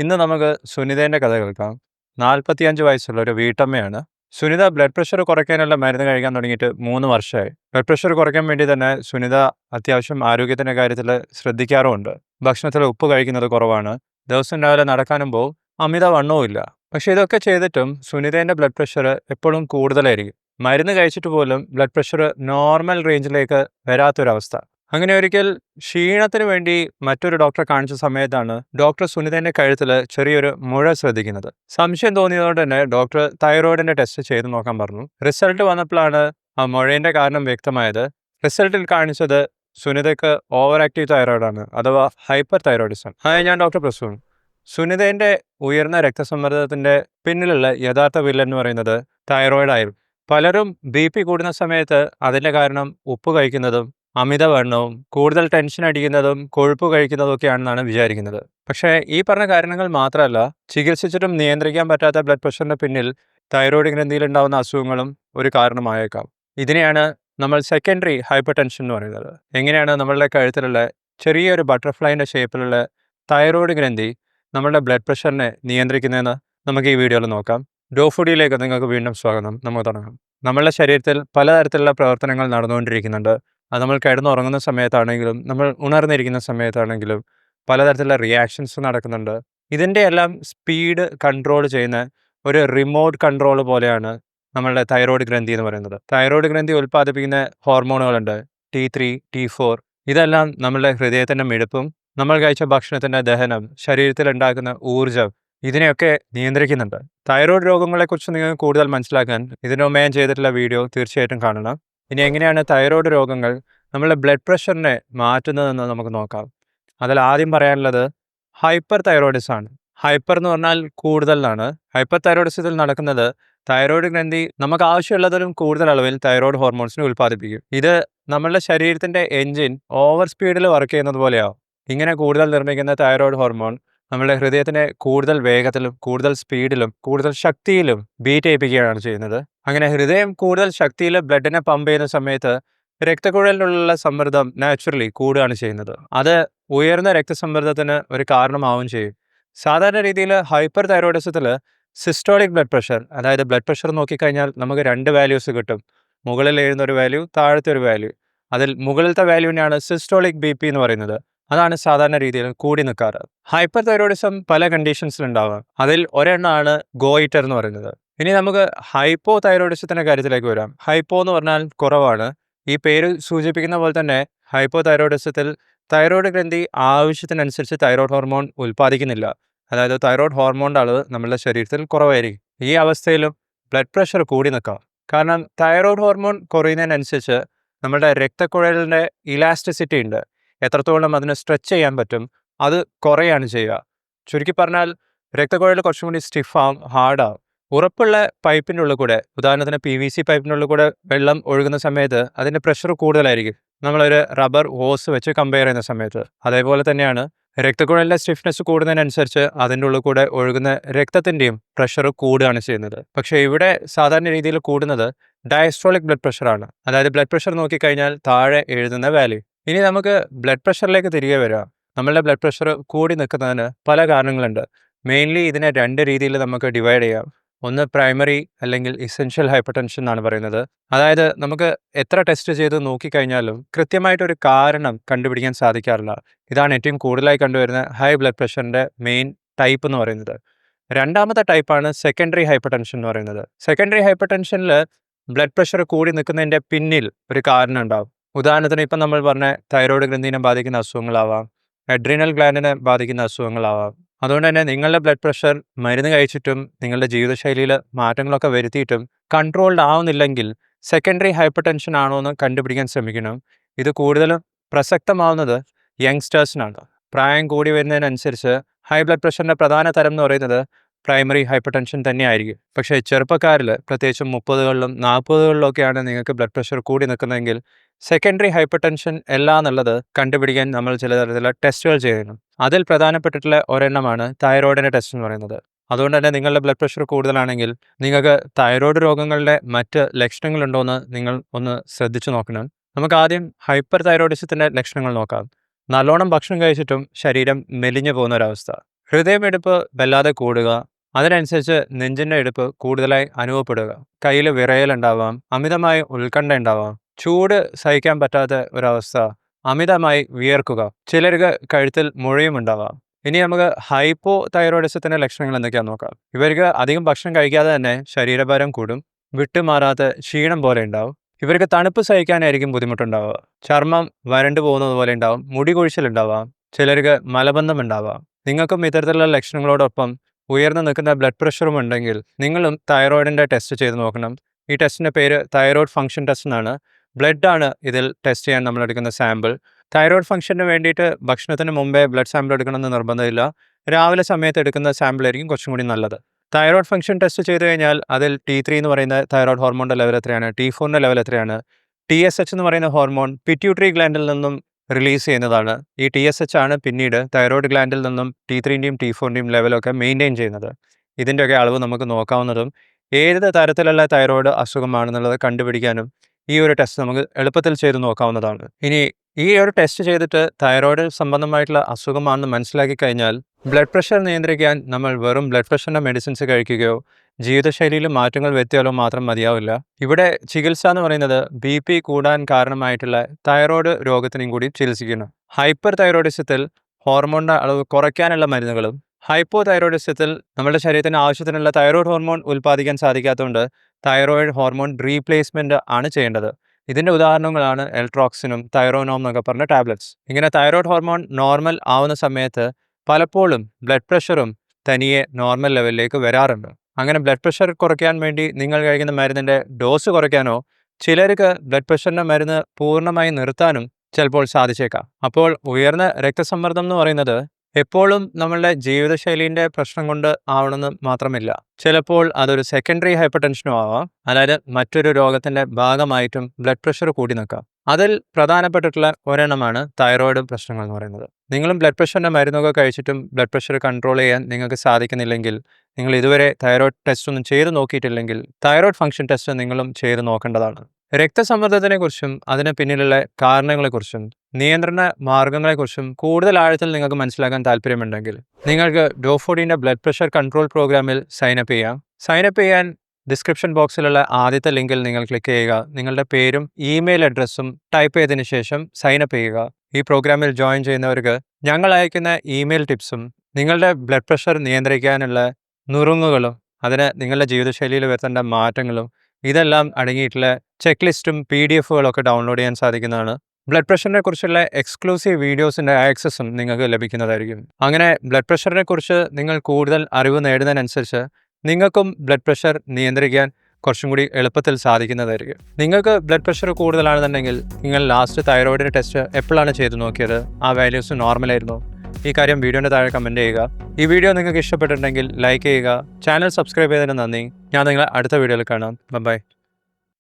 ഇന്ന് നമുക്ക് സുനിതേന്റെ കഥ കേൾക്കാം. നാൽപ്പത്തിയഞ്ച് വയസ്സുള്ള ഒരു വീട്ടമ്മയാണ്. സുനിത ബ്ലഡ് പ്രഷർ കുറയ്ക്കാനുള്ള മരുന്ന് കഴിക്കാൻ തുടങ്ങിയിട്ട് മൂന്ന് വർഷമായി. ബ്ലഡ് പ്രഷർ കുറയ്ക്കാൻ വേണ്ടി തന്നെ സുനിത അത്യാവശ്യം ആരോഗ്യത്തിന്റെ കാര്യത്തിൽ ശ്രദ്ധിക്കാറുമുണ്ട്. ഭക്ഷണത്തിൽ ഉപ്പ് കഴിക്കുന്നത് കുറവാണ്. ദിവസം രാവിലെ നടക്കാനും പോകും അമിത വണ്ണവും ഇല്ല. പക്ഷേ ഇതൊക്കെ ചെയ്തിട്ടും സുനിതേന്റെ ബ്ലഡ് പ്രഷർ എപ്പോഴും കൂടുതലായിരിക്കും. മരുന്ന് കഴിച്ചിട്ട് പോലും ബ്ലഡ് പ്രഷർ നോർമൽ റേഞ്ചിലേക്ക് വരാത്തൊരവസ്ഥ. അങ്ങനെ ഒരിക്കൽ ക്ഷീണത്തിന് വേണ്ടി മറ്റൊരു ഡോക്ടറെ കാണിച്ച സമയത്താണ് ഡോക്ടർ സുനിതന്റെ കഴുത്തിൽ ചെറിയൊരു മുഴ ശ്രദ്ധിക്കുന്നത്. സംശയം തോന്നിയതുകൊണ്ട് തന്നെ ഡോക്ടർ തൈറോയിഡിന്റെ ടെസ്റ്റ് ചെയ്ത് നോക്കാൻ പറഞ്ഞു. റിസൾട്ട് വന്നപ്പോഴാണ് ആ മുഴയുടെ കാരണം വ്യക്തമായത്. റിസൾട്ടിൽ കാണിച്ചത് സുനിതയ്ക്ക് ഓവർ ആക്റ്റീവ് തൈറോയിഡാണ് അഥവാ ഹൈപ്പർ തൈറോയിഡിസം ഹായ് ഞാൻ ഡോക്ടർ പ്രസൂൺ. സുനിതേന്റെ ഉയർന്ന രക്തസമ്മർദ്ദത്തിന്റെ പിന്നിലുള്ള യഥാർത്ഥ വില്ലൻ എന്ന് പറയുന്നത് തൈറോയിഡായിരുന്നു പലരും ബി പി കൂടുന്ന സമയത്ത് അതിന്റെ കാരണം ഉപ്പ് കഴിക്കുന്നതും അമിതവണ്ണവും കൂടുതൽ ടെൻഷൻ അടിക്കുന്നതും കൊഴുപ്പ് കഴിക്കുന്നതും ഒക്കെയാണെന്നാണ് വിചാരിക്കുന്നത്. പക്ഷേ ഈ പറഞ്ഞ കാരണങ്ങൾ മാത്രമല്ല ചികിത്സിച്ചിട്ടും നിയന്ത്രിക്കാൻ പറ്റാത്ത ബ്ലഡ് പ്രഷറിന്റെ പിന്നിൽ തൈറോയ്ഡ് ഗ്രന്ഥിയിൽ ഉണ്ടാകുന്ന അസുഖങ്ങളും ഒരു കാരണമായേക്കാം. ഇതിനെയാണ് നമ്മൾ സെക്കൻഡറി ഹൈപ്പർ ടെൻഷൻ എന്ന് പറയുന്നത്. എങ്ങനെയാണ് നമ്മളുടെ കഴുത്തിലുള്ള ചെറിയൊരു ബട്ടർഫ്ലൈന്റെ ഷേപ്പിലുള്ള തൈറോയ്ഡ് ഗ്രന്ഥി നമ്മളുടെ ബ്ലഡ് പ്രഷറിനെ നിയന്ത്രിക്കുന്നതെന്ന് നമുക്ക് ഈ വീഡിയോയിൽ നോക്കാം. ഡോഫുഡിയിലേക്ക് നിങ്ങൾക്ക് വീണ്ടും സ്വാഗതം. നമുക്ക് തുടങ്ങാം. നമ്മളുടെ ശരീരത്തിൽ പലതരത്തിലുള്ള പ്രവർത്തനങ്ങൾ നടന്നുകൊണ്ടിരിക്കുന്നുണ്ട്. നമ്മൾ കിടന്നുറങ്ങുന്ന സമയത്താണെങ്കിലും നമ്മൾ ഉണർന്നിരിക്കുന്ന സമയത്താണെങ്കിലും പലതരത്തിലുള്ള റിയാക്ഷൻസ് നടക്കുന്നുണ്ട്. ഇതിന്റെ എല്ലാം സ്പീഡ് കൺട്രോൾ ചെയ്യുന്ന ഒരു റിമോട്ട് കൺട്രോൾ പോലെയാണ് നമ്മളുടെ തൈറോയ്ഡ് ഗ്രന്ഥി എന്ന് പറയുന്നത്. തൈറോയ്ഡ് ഗ്രന്ഥി ഉൽപ്പാദിപ്പിക്കുന്ന ഹോർമോണുകളുണ്ട് ടി ത്രീ ടി ഫോർ ഇതെല്ലാം നമ്മളുടെ ഹൃദയത്തിന്റെ മിടുപ്പും നമ്മൾ കഴിച്ച ഭക്ഷണത്തിന്റെ ദഹനം ശരീരത്തിൽ ഉണ്ടാക്കുന്ന ഊർജം ഇതിനെയൊക്കെ നിയന്ത്രിക്കുന്നുണ്ട്. തൈറോയ്ഡ് രോഗങ്ങളെക്കുറിച്ച് നിങ്ങൾക്ക് കൂടുതൽ മനസ്സിലാക്കാൻ ഇതിനു ചെയ്തിട്ടുള്ള വീഡിയോ തീർച്ചയായിട്ടും കാണണം. ഇനി എങ്ങനെയാണ് തൈറോയ്ഡ് രോഗങ്ങൾ നമ്മളുടെ ബ്ലഡ് പ്രഷറിനെ മാറ്റുന്നതെന്ന് നമുക്ക് നോക്കാം. അതിൽ ആദ്യം പറയാനുള്ളത് ഹൈപ്പർ തൈറോയിഡിസ് ആണ്. ഹൈപ്പർ എന്ന് പറഞ്ഞാൽ കൂടുതലാണ്. ഹൈപ്പർ തൈറോയിഡിസത്തിൽ നടക്കുന്നത് തൈറോയ്ഡ് ഗ്രന്ഥി നമുക്ക് ആവശ്യമുള്ളതിലും കൂടുതൽ അളവിൽ തൈറോയ്ഡ് ഹോർമോൺസിനെ ഉൽപ്പാദിപ്പിക്കും. ഇത് നമ്മളുടെ ശരീരത്തിന്റെ എൻജിൻ ഓവർ സ്പീഡിൽ വർക്ക് ചെയ്യുന്നത് പോലെയാവും. ഇങ്ങനെ കൂടുതൽ നിർമ്മിക്കുന്ന തൈറോയ്ഡ് ഹോർമോൺ നമ്മുടെ ഹൃദയത്തിനെ കൂടുതൽ വേഗത്തിലും കൂടുതൽ സ്പീഡിലും കൂടുതൽ ശക്തിയിലും ബീറ്റ് ചെയ്യിപ്പിക്കുകയാണ് ചെയ്യുന്നത്. അങ്ങനെ ഹൃദയം കൂടുതൽ ശക്തിയിൽ ബ്ലഡിനെ പമ്പ് ചെയ്യുന്ന സമയത്ത് രക്തക്കുഴലിനുള്ള സമ്മർദ്ദം നാച്ചുറലി കൂടുകയാണ് ചെയ്യുന്നത്. അത് ഉയർന്ന രക്തസമ്മർദ്ദത്തിന് ഒരു കാരണമാവുകയും ചെയ്യും. സാധാരണ രീതിയിൽ ഹൈപ്പർ തൈറോയിഡിസത്തിൽ സിസ്റ്റോളിക് ബ്ലഡ് പ്രഷർ അതായത് ബ്ലഡ് പ്രഷർ നോക്കിക്കഴിഞ്ഞാൽ നമുക്ക് രണ്ട് വാല്യൂസ് കിട്ടും. മുകളിൽ എഴുതുന്ന ഒരു വാല്യൂ താഴത്തെ ഒരു വാല്യൂ അതിൽ മുകളിലത്തെ വാല്യൂവിനെയാണ് സിസ്റ്റോളിക് ബി പി എന്ന് പറയുന്നത്. അതാണ് സാധാരണ രീതിയിൽ കൂടി നിൽക്കാറ് ഹൈപ്പർ തൈറോയിഡിസം പല കണ്ടീഷൻസിലുണ്ടാവുക അതിൽ ഒരെണ്ണമാണ് ഗോയിറ്റർ എന്ന് പറയുന്നത്. ഇനി നമുക്ക് ഹൈപ്പോ തൈറോയിഡിസത്തിന്റെ കാര്യത്തിലേക്ക് വരാം. ഹൈപ്പോ എന്ന് പറഞ്ഞാൽ കുറവാണ്. ഈ പേര് സൂചിപ്പിക്കുന്ന പോലെ തന്നെ ഹൈപ്പോ തൈറോയിഡിസത്തിൽ തൈറോയ്ഡ് ഗ്രന്ഥി ആവശ്യത്തിനനുസരിച്ച് തൈറോയ്ഡ് ഹോർമോൺ ഉൽപ്പാദിക്കുന്നില്ല. അതായത് തൈറോയ്ഡ് ഹോർമോണിന്റെ അളവ് നമ്മളുടെ ശരീരത്തിൽ കുറവായിരിക്കും. ഈ അവസ്ഥയിലും ബ്ലഡ് പ്രഷർ കൂടി നിൽക്കാം. കാരണം തൈറോയ്ഡ് ഹോർമോൺ കുറയുന്നതിനനുസരിച്ച് നമ്മുടെ രക്തക്കുഴലിന്റെ ഇലാസ്റ്റിസിറ്റി ഉണ്ട്. എത്രത്തോളം അതിനെ സ്ട്രെച്ച് ചെയ്യാൻ പറ്റും അത് കുറയാണ് ചെയ്യുക. ചുരുക്കി പറഞ്ഞാൽ രക്തക്കുഴൽ കുറച്ചും കൂടി സ്റ്റിഫാവും ഹാർഡാവും ഉറപ്പുള്ള പൈപ്പിന്റെ ഉള്ളിൽ കൂടെ ഉദാഹരണത്തിന് പി വി സി പൈപ്പിന്റെ ഉള്ളിൽ കൂടെ വെള്ളം ഒഴുകുന്ന സമയത്ത് അതിന്റെ പ്രഷർ കൂടുതലായിരിക്കും. നമ്മളൊരു റബ്ബർ ഹോസ് വെച്ച് കമ്പയർ ചെയ്യുന്ന സമയത്ത്. അതേപോലെ തന്നെയാണ് രക്തക്കുഴലിന്റെ സ്റ്റിഫ്നെസ് കൂടുന്നതിനനുസരിച്ച് അതിന്റെ ഉള്ളിൽ കൂടെ ഒഴുകുന്ന രക്തത്തിന്റെയും പ്രഷർ കൂടുകയാണ് ചെയ്യുന്നത്. പക്ഷേ ഇവിടെ സാധാരണ രീതിയിൽ കൂടുന്നത് ഡയസ്ട്രോളിക് ബ്ലഡ് പ്രഷറാണ് അതായത് ബ്ലഡ് പ്രഷർ നോക്കിക്കഴിഞ്ഞാൽ താഴെ എഴുതുന്ന വാല്യൂ ഇനി നമുക്ക് ബ്ലഡ് പ്രഷറിലേക്ക് തിരികെ വരാം നമ്മളുടെ ബ്ലഡ് പ്രഷർ കൂടി നിൽക്കുന്നതിന് പല കാരണങ്ങളുണ്ട്. മെയിൻലി ഇതിനെ രണ്ട് രീതിയിൽ നമുക്ക് ഡിവൈഡ് ചെയ്യാം. ഒന്ന് പ്രൈമറി അല്ലെങ്കിൽ ഇസെൻഷ്യൽ ഹൈപ്പർ ടെൻഷൻ എന്നാണ് പറയുന്നത്. അതായത് നമുക്ക് എത്ര ടെസ്റ്റ് ചെയ്ത് നോക്കിക്കഴിഞ്ഞാലും കൃത്യമായിട്ടൊരു കാരണം കണ്ടുപിടിക്കാൻ സാധിക്കാറില്ല. ഇതാണ് ഏറ്റവും കൂടുതലായി കണ്ടുവരുന്ന ഹൈ ബ്ലഡ് പ്രഷറിന്റെ മെയിൻ ടൈപ്പ് എന്ന് പറയുന്നത്. രണ്ടാമത്തെ ടൈപ്പാണ് സെക്കൻഡറി ഹൈപ്പർ ടെൻഷൻ എന്ന് പറയുന്നത്. സെക്കൻഡറി ഹൈപ്പർ ടെൻഷനിൽ ബ്ലഡ് പ്രഷർ കൂടി നിൽക്കുന്നതിന്റെ പിന്നിൽ ഒരു കാരണം ഉണ്ടാവും. ഉദാഹരണത്തിന് ഇപ്പം നമ്മൾ പറഞ്ഞ തൈറോയ്ഡ് ഗ്രന്ഥിനെ ബാധിക്കുന്ന അസുഖങ്ങളാവാം അഡ്രീനൽ ഗ്ലാൻഡിനെ ബാധിക്കുന്ന അസുഖങ്ങളാവാം. അതുകൊണ്ട് തന്നെ നിങ്ങളുടെ ബ്ലഡ് പ്രഷർ മരുന്ന് കഴിച്ചിട്ടും നിങ്ങളുടെ ജീവിതശൈലിയിൽ മാറ്റങ്ങളൊക്കെ വരുത്തിയിട്ടും കൺട്രോൾഡ് ആവുന്നില്ലെങ്കിൽ സെക്കൻഡറി ഹൈപ്പർ ടെൻഷൻ ആണോ എന്ന് കണ്ടുപിടിക്കാൻ ശ്രമിക്കണം. ഇത് കൂടുതലും പ്രസക്തമാവുന്നത് യങ്സ്റ്റേഴ്സിനാണ് പ്രായം കൂടി വരുന്നതിനനുസരിച്ച് ഹൈ ബ്ലഡ് പ്രഷറിന്റെ പ്രധാന തരം എന്ന് പറയുന്നത് പ്രൈമറി ഹൈപ്പർ ടെൻഷൻ തന്നെയായിരിക്കും. പക്ഷേ ചെറുപ്പക്കാരിൽ പ്രത്യേകിച്ചും മുപ്പതുകളിലും നാൽപ്പതുകളിലൊക്കെയാണ് നിങ്ങൾക്ക് ബ്ലഡ് പ്രഷർ കൂടി നിൽക്കുന്നതെങ്കിൽ സെക്കൻഡറി ഹൈപ്പർ ടെൻഷൻ എല്ലാന്നുള്ളത് കണ്ടുപിടിക്കാൻ നമ്മൾ ചില തരത്തിലുള്ള ടെസ്റ്റുകൾ ചെയ്യുന്നു. അതിൽ പ്രധാനപ്പെട്ടിട്ടുള്ള ഒരെണ്ണമാണ് തൈറോയിഡിന്റെ ടെസ്റ്റ് എന്ന് പറയുന്നത്. അതുകൊണ്ട് തന്നെ നിങ്ങളുടെ ബ്ലഡ് പ്രഷർ കൂടുതലാണെങ്കിൽ നിങ്ങൾക്ക് തൈറോയ്ഡ് രോഗങ്ങളുടെ മറ്റ് ലക്ഷണങ്ങളുണ്ടോ എന്ന് നിങ്ങൾ ഒന്ന് ശ്രദ്ധിച്ചു നോക്കണം. നമുക്ക് ആദ്യം ഹൈപ്പർ തൈറോയിഡിസത്തിന്റെ ലക്ഷണങ്ങൾ നോക്കാം. നല്ലോണം ഭക്ഷണം കഴിച്ചിട്ടും ശരീരം മെലിഞ്ഞു പോകുന്ന ഒരവസ്ഥ. ഹൃദയമെടുപ്പ് വല്ലാതെ കൂടുക അതിനനുസരിച്ച് നെഞ്ചിന്റെ എടുപ്പ് കൂടുതലായി അനുഭവപ്പെടുക. കയ്യിൽ വിറയലുണ്ടാവാം അമിതമായി ഉത്കണ്ഠ ഉണ്ടാവാം ചൂട് സഹിക്കാൻ പറ്റാത്ത ഒരവസ്ഥ അമിതമായി വിയർക്കുക ചിലർക്ക് കഴുത്തിൽ മുഴയും ഉണ്ടാവാം. ഇനി നമുക്ക് ഹൈപ്പോ തൈറോയിഡിസത്തിന്റെ ലക്ഷണങ്ങൾ എന്തൊക്കെയാണെന്ന് നോക്കാം. ഇവർക്ക് അധികം ഭക്ഷണം കഴിക്കാതെ തന്നെ ശരീരഭാരം കൂടും വിട്ടുമാറാത്ത ക്ഷീണം പോലെ ഉണ്ടാവും. ഇവർക്ക് തണുപ്പ് സഹിക്കാനായിരിക്കും ബുദ്ധിമുട്ടുണ്ടാവുക. ചർമ്മം വരണ്ടു പോകുന്നത് പോലെ ഉണ്ടാവും മുടി കൊഴിച്ചിലുണ്ടാവാം ചിലർക്ക് മലബന്ധം ഉണ്ടാവാം. നിങ്ങൾക്കും ഇത്തരത്തിലുള്ള ലക്ഷണങ്ങളോടൊപ്പം ഉയർന്നു നിൽക്കുന്ന ബ്ലഡ് പ്രഷറും ഉണ്ടെങ്കിൽ നിങ്ങളും തൈറോയിഡിന്റെ ടെസ്റ്റ് ചെയ്ത് നോക്കണം. ഈ ടെസ്റ്റിന്റെ പേര് തൈറോയിഡ് ഫംഗ്ഷൻ ടെസ്റ്റ് എന്നാണ്. ബ്ലഡാണ് ഇതിൽ ടെസ്റ്റ് ചെയ്യാൻ നമ്മൾ എടുക്കുന്ന സാമ്പിൾ തൈറോയിഡ് ഫംഗ്ഷന് വേണ്ടിയിട്ട് ഭക്ഷണത്തിന് മുമ്പേ ബ്ലഡ് സാമ്പിൾ എടുക്കണമെന്ന് നിർബന്ധമില്ല. രാവിലെ സമയത്ത് എടുക്കുന്ന സാമ്പിൾ ആയിരിക്കും കുറച്ചും കൂടി നല്ലത്. തൈറോയിഡ് ഫംഗ്ഷൻ ടെസ്റ്റ് ചെയ്ത് കഴിഞ്ഞാൽ അതിൽ ടി ത്രീ എന്ന് പറയുന്ന തൈറോയിഡ് ഹോർമോണിന്റെ ലെവൽ എത്രയാണ്? ടി ഫോറിന്റെ ലെവൽ എത്രയാണ്? ടി എസ് എച്ച് എന്ന് പറയുന്ന ഹോർമോൺ പിറ്റ്യൂട്ടറി ഗ്ലാൻഡിൽ നിന്നും റിലീസ് ചെയ്യുന്നതാണ്. ഈ ടി എസ് എച്ച് ആണ് പിന്നീട് തൈറോയ്ഡ് ഗ്ലാൻഡിൽ നിന്നും ടി ത്രീന്റെയും ടി ഫോറിന്റെയും ലെവലൊക്കെ മെയിന്റെയിൻ ചെയ്യുന്നത്. ഇതിന്റെയൊക്കെ അളവ് നമുക്ക് നോക്കാവുന്നതും ഏത് തരത്തിലുള്ള തൈറോയ്ഡ് അസുഖമാണെന്നുള്ളത് കണ്ടുപിടിക്കാനും ഈ ഒരു ടെസ്റ്റ് നമുക്ക് എളുപ്പത്തിൽ ചെയ്ത് നോക്കാവുന്നതാണ്. ഇനി ഈ ഒരു ടെസ്റ്റ് ചെയ്തിട്ട് തൈറോയ്ഡ് സംബന്ധമായിട്ടുള്ള അസുഖമാണെന്ന് മനസ്സിലാക്കി കഴിഞ്ഞാൽ ബ്ലഡ് പ്രഷർ നിയന്ത്രിക്കാൻ നമ്മൾ വെറും ബ്ലഡ് പ്രഷറിന്റെ മെഡിസിൻസ് കഴിക്കുകയോ ജീവിതശൈലിയിൽ മാറ്റങ്ങൾ വരുത്തിയാലോ മാത്രം മതിയാവില്ല. ഇവിടെ ചികിത്സ എന്ന് പറയുന്നത് ബി പി കൂടാൻ കാരണമായിട്ടുള്ള തൈറോയ്ഡ് രോഗത്തിനും കൂടി ചികിത്സിക്കുന്നു. ഹൈപ്പർ തൈറോയിഡിസത്തിൽ ഹോർമോണിന്റെ അളവ് കുറയ്ക്കാനുള്ള മരുന്നുകളും ഹൈപ്പോ തൈറോയിഡിസത്തിൽ നമ്മുടെ ശരീരത്തിന് ആവശ്യത്തിനുള്ള തൈറോയ്ഡ് ഹോർമോൺ ഉൽപ്പാദിക്കാൻ സാധിക്കാത്തതുകൊണ്ട് തൈറോയിഡ് ഹോർമോൺ റീപ്ലേസ്മെന്റ് ആണ് ചെയ്യേണ്ടത്. ഇതിന്റെ ഉദാഹരണങ്ങളാണ് എൽട്രോക്സിനും തൈറോനോം എന്നൊക്കെ പറഞ്ഞ ടാബ്ലറ്റ്സ് ഇങ്ങനെ തൈറോയ്ഡ് ഹോർമോൺ നോർമൽ ആവുന്ന സമയത്ത് പലപ്പോഴും ബ്ലഡ് പ്രഷറും തനിയെ നോർമൽ ലെവലിലേക്ക് വരാറുണ്ട്. അങ്ങനെ ബ്ലഡ് പ്രഷർ കുറയ്ക്കാൻ വേണ്ടി നിങ്ങൾ കഴിക്കുന്ന മരുന്നിന്റെ ഡോസ് കുറയ്ക്കാനോ ചിലർക്ക് ബ്ലഡ് പ്രഷറിന്റെ മരുന്ന് പൂർണമായി നിർത്താനും ചിലപ്പോൾ സാധിച്ചേക്കാം. അപ്പോൾ ഉയർന്ന രക്തസമ്മർദ്ദം എന്ന് പറയുന്നത് എപ്പോഴും നമ്മളുടെ ജീവിതശൈലീന്റെ പ്രശ്നം കൊണ്ട് ആവണമെന്ന് മാത്രമില്ല. ചിലപ്പോൾ അതൊരു സെക്കൻഡറി ഹൈപ്പർ ടെൻഷനും ആവാം. അതായത് മറ്റൊരു രോഗത്തിന്റെ ഭാഗമായിട്ടും ബ്ലഡ് പ്രഷർ കൂടി നിൽക്കാം. അതിൽ പ്രധാനപ്പെട്ടിട്ടുള്ള ഒരെണ്ണമാണ് തൈറോയിഡ് പ്രശ്നങ്ങൾ എന്ന് പറയുന്നത്. നിങ്ങളും ബ്ലഡ് പ്രഷറിന്റെ മരുന്നൊക്കെ കഴിച്ചിട്ടും ബ്ലഡ് പ്രഷർ കൺട്രോൾ ചെയ്യാൻ നിങ്ങൾക്ക് സാധിക്കുന്നില്ലെങ്കിൽ നിങ്ങൾ ഇതുവരെ തൈറോയ്ഡ് ടെസ്റ്റ് ഒന്നും ചെയ്ത് നോക്കിയിട്ടില്ലെങ്കിൽ തൈറോയ്ഡ് ഫംഗ്ഷൻ ടെസ്റ്റ് നിങ്ങളും ചെയ്ത് നോക്കേണ്ടതാണ്. രക്തസമ്മർദ്ദത്തിനെക്കുറിച്ചും അതിന് പിന്നിലുള്ള കാരണങ്ങളെക്കുറിച്ചും നിയന്ത്രണ മാർഗങ്ങളെക്കുറിച്ചും കൂടുതൽ ആഴത്തിൽ നിങ്ങൾക്ക് മനസ്സിലാക്കാൻ താല്പര്യമുണ്ടെങ്കിൽ നിങ്ങൾക്ക് ഡോഫോഡിന്റെ ബ്ലഡ് പ്രഷർ കൺട്രോൾ പ്രോഗ്രാമിൽ സൈനപ്പ് ചെയ്യാം. സൈനപ്പ് ചെയ്യാൻ ഡിസ്ക്രിപ്ഷൻ ബോക്സിലുള്ള ആദ്യത്തെ ലിങ്കിൽ നിങ്ങൾ ക്ലിക്ക് ചെയ്യുക. നിങ്ങളുടെ പേരും ഇമെയിൽ അഡ്രസ്സും ടൈപ്പ് ചെയ്തതിന് ശേഷം സൈനപ്പ് ചെയ്യുക. ഈ പ്രോഗ്രാമിൽ ജോയിൻ ചെയ്യുന്നവർക്ക് ഞങ്ങൾ അയക്കുന്ന ഇമെയിൽ ടിപ്സും നിങ്ങളുടെ ബ്ലഡ് പ്രഷർ നിയന്ത്രിക്കാനുള്ള നുറുങ്ങുകളും അതിന് നിങ്ങളുടെ ജീവിതശൈലിയിൽ വരുത്തേണ്ട മാറ്റങ്ങളും ഇതെല്ലാം അടങ്ങിയിട്ടുള്ള ചെക്ക് ലിസ്റ്റും പി ഡി എഫുകളൊക്കെ ഡൗൺലോഡ് ചെയ്യാൻ സാധിക്കുന്നതാണ്. ബ്ലഡ് പ്രഷറിനെ കുറിച്ചുള്ള എക്സ്ക്ലൂസീവ് വീഡിയോസിന്റെ ആക്സസും നിങ്ങൾക്ക് ലഭിക്കുന്നതായിരിക്കും. അങ്ങനെ ബ്ലഡ് പ്രഷറിനെ കുറിച്ച് നിങ്ങൾ കൂടുതൽ അറിവ് നേടുന്നതിനനുസരിച്ച് നിങ്ങൾക്കും ബ്ലഡ് പ്രഷർ നിയന്ത്രിക്കാൻ കുറച്ചും കൂടി എളുപ്പത്തിൽ സാധിക്കുന്നതായിരിക്കും. നിങ്ങൾക്ക് ബ്ലഡ് പ്രഷർ കൂടുതലാണെന്നുണ്ടെങ്കിൽ നിങ്ങൾ ലാസ്റ്റ് തൈറോയിഡിന്റെ ടെസ്റ്റ് എപ്പോഴാണ് ചെയ്തു നോക്കിയത്? ആ വാല്യൂസ് നോർമലായിരുന്നു ഈ കാര്യം വീഡിയോന്റെ താഴെ കമന്റ് ചെയ്യുക. ഈ വീഡിയോ നിങ്ങൾക്ക് ഇഷ്ടപ്പെട്ടിട്ടുണ്ടെങ്കിൽ ലൈക്ക് ചെയ്യുക. ചാനൽ സബ്സ്ക്രൈബ് ചെയ്തതിന് നന്ദി. ഞാൻ നിങ്ങളെ അടുത്ത വീഡിയോയിൽ കാണാം. ബൈ